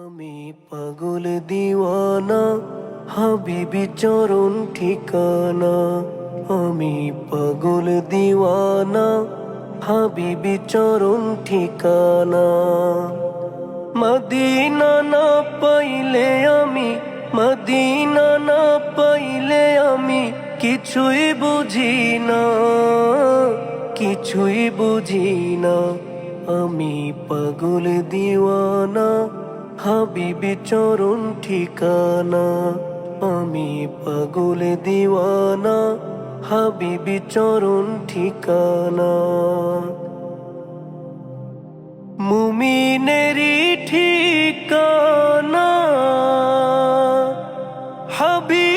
আমি পাগল দিওয়ানা, হাবিবি চরণ ঠিকানা। আমি পাগল দিওয়ানা, হাবিবি চরণ ঠিকানা। মদিনা না পাইলে আমি, মদিনা না পাইলে আমি কিছুই বুঝি না, কিছুই বুঝি না। আমি পাগল দিওয়ানা হাবিবি চরণ ঠিকানা আমি পাগল দিওয়ানা হাবিবি চরণ ঠিকানা। মুমিনেরি ঠিকানা হাবিবেরি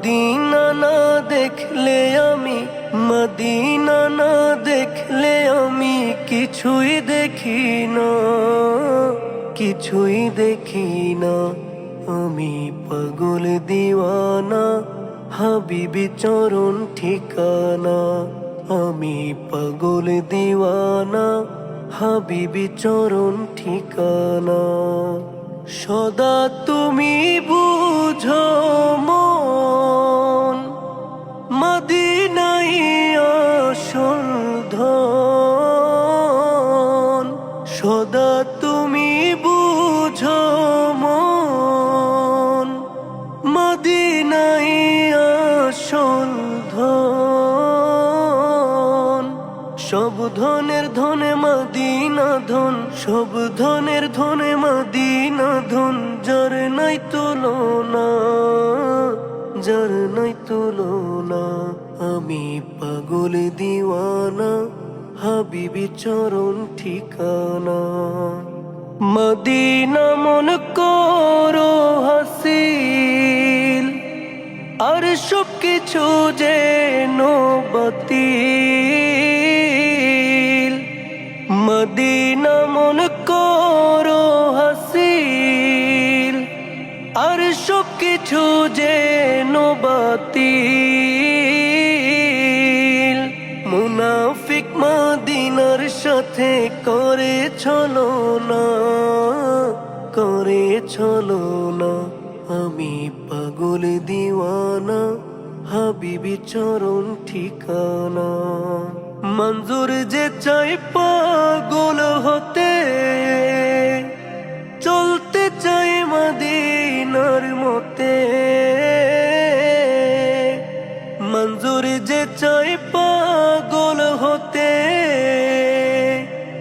মদিনা না দেখলে আমি, মদিনা না দেখলে আমি কিছুই দেখি না, কিছুই দেখি না। আমি পাগল দিওয়ানা, হাবিবি চরণ ঠিকানা। আমি পাগল দিওয়ানা, হাবিবি চরণ ঠিকানা। সদা তুমি বুঝো মন মদিনাই ধন। সদা তুমি মন ধন। সব ধনের ধনে মদিনা ধন, সব ধনের ধনে মদিনা ধন, যার নাই তুলনা, যার নাই তুলনা, আমি পাগল দিওয়ানা, হাবিবি চরণ ঠিকানা। মদিনা মন করো হাসিল, আর সব কিছু যে বাতিল। আর সব কিছু যে বাতিল। মুনাফিক মদিনার সাথে করে চলো না করে চলো না। আমি পাগল দিওয়ানা, হাবিবি চরণ ঠিকানা। মঞ্জুর যে চাই পাগল হতে চাই পাগল হতে,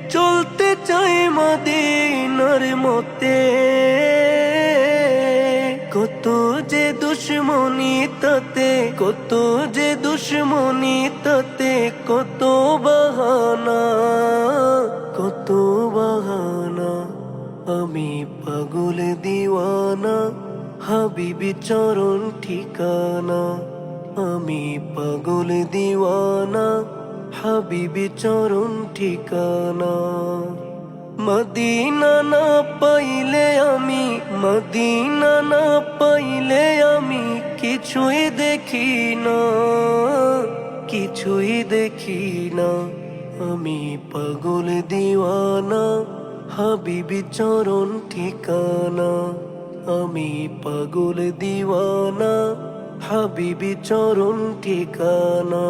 চলতে চাই মদিনার মতে। কত যে দুশ্মনী তাতে, কত যে দুশ্মনী তাতে, কত বাহানা কত বাহানা। আমি পাগল দিওয়ানা, হাবিবি চরণ ঠিকানা। আমি পাগল দিওয়ানা, হাবিবি চরণ ঠিকানা। মদিনা না পাইলে আমি, মদিনা না পাইলে আমি কিছুই দেখি না, কিছুই দেখি না। আমি পাগল দিওয়ানা, হাবিবি চরণ ঠিকানা। আমি পাগল দিওয়ানা হাবিবি চরণ ঠিকানা।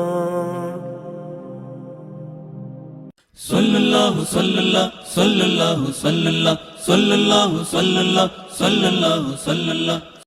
সল্লাল্লাহু সল্লাল্লাহ সল্লাল্লাহু সল্লাল্লাহ সল্লাল্লাহু সল্লাল্লাহ সল্লাল্লাহু সল্লাল্লাহ।